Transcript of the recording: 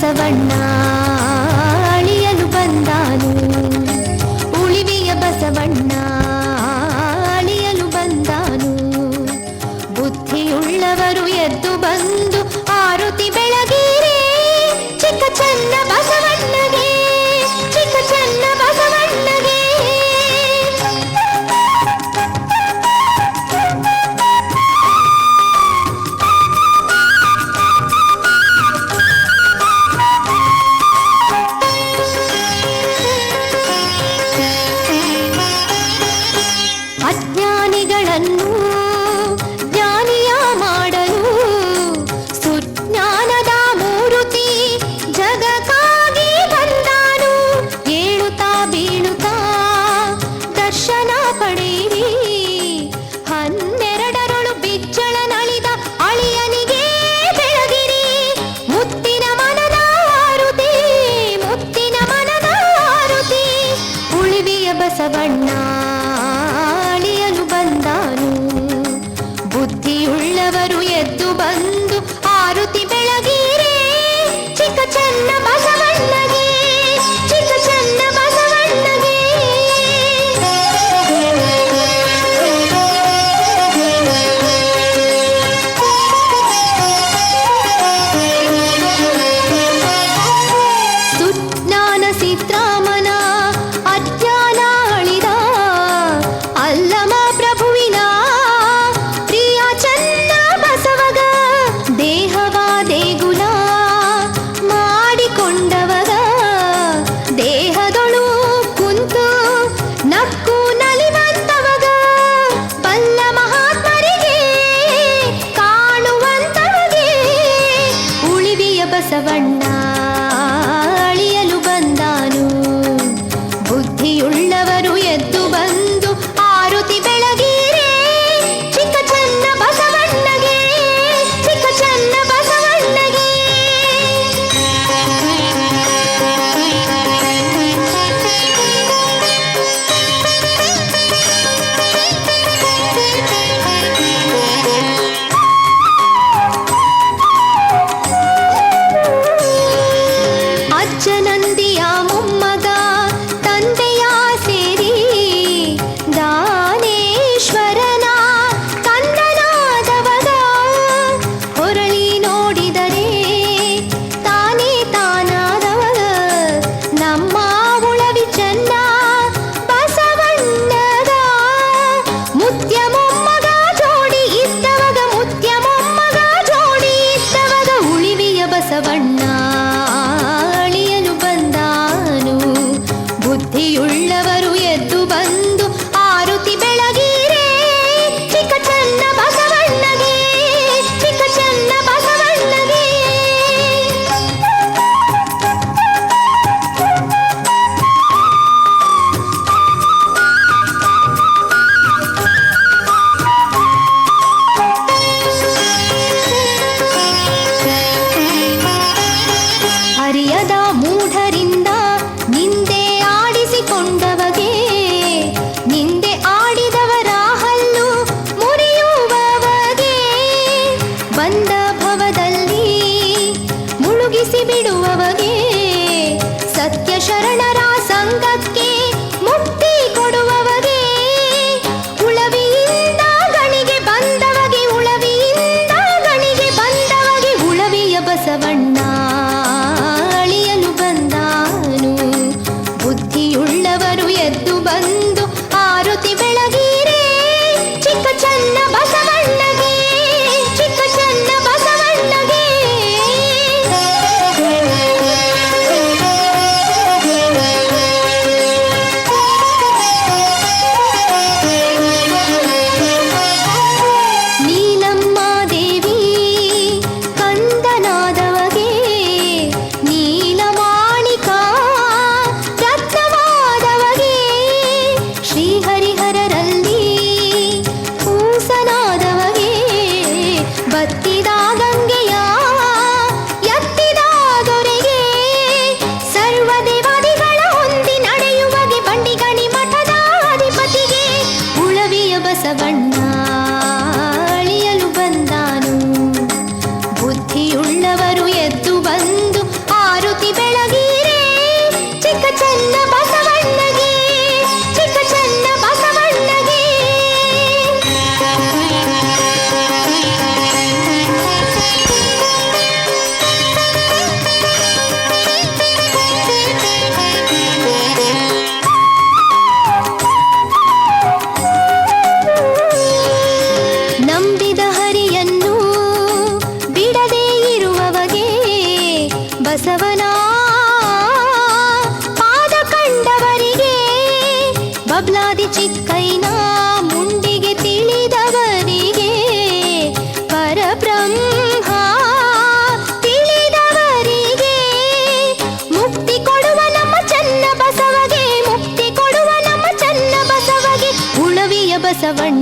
ಬಸವಣ್ಣ ಸಿದ್ರಾಮನ ಅಜ್ಞಾನ ಅಳಿದ ಅಲ್ಲಮ ಪ್ರಭುವಿನ ಪ್ರಿಯ ಚನ್ನ ಬಸವಗ, ದೇಹವ ದೇಗುಲ ಮಾಡಿಕೊಂಡವಗ. ದೇಹದೊಳು ಕುಂತು ನಕ್ಕು ನಲಿವಂತವಗ, ಬಲ್ಲ ಮಹಾತ್ಮರಿಗೆ ಕಾಣುವಂತವಗೆ. ಉಳಿವಿಯ ಬಸವಣ್ಣ ಮೂಢರಿಂದ ನಿಂದೆ ಆಡಿಸಿಕೊಂಡವಗೆ, ನಿಂದೆ ಆಡಿದವರ ಹಲ್ಲು ಮುರಿಯುವವಗೆ. ಬಂದ ಭವದಲ್ಲಿ ಮುಳುಗಿಸಿ ಬಿಡುವವಗೆ, ಸತ್ಯ ಶರಣರ ಸಂಘಕ್ಕೆ ಮುಕ್ತಿ ಕೊಡುವವಗೆ. ಉಳವಿಯಿಂದ ಗಣಿಗೆ ಬಂದವಗೆ, ಉಳವಿಯಿಂದ ಗಣಿಗೆ ಬಂದವಗೆ, ಉಳವಿಯ ಬಸವಣ್ಣ ಉಳವಿಯ ಬಸವನ ಪಾದ ಕಂಡವರಿಗೆ, ಬಬ್ಲಾದಿ ಚಿಕ್ಕೈನ ಮುಂಡಿಗೆ ತಿಳಿದವರಿಗೆ, ಪರಬ್ರಹ್ಮ ತಿಳಿದವರಿಗೆ, ಮುಕ್ತಿ ಕೊಡುವ ನಮ್ಮ ಚನ್ನ ಬಸವಗೆ, ಮುಕ್ತಿ ಕೊಡುವ ನಮ್ಮ ಚನ್ನ ಬಸವಗೆ, ಉಳವಿಯ ಬಸವಣ್ಣ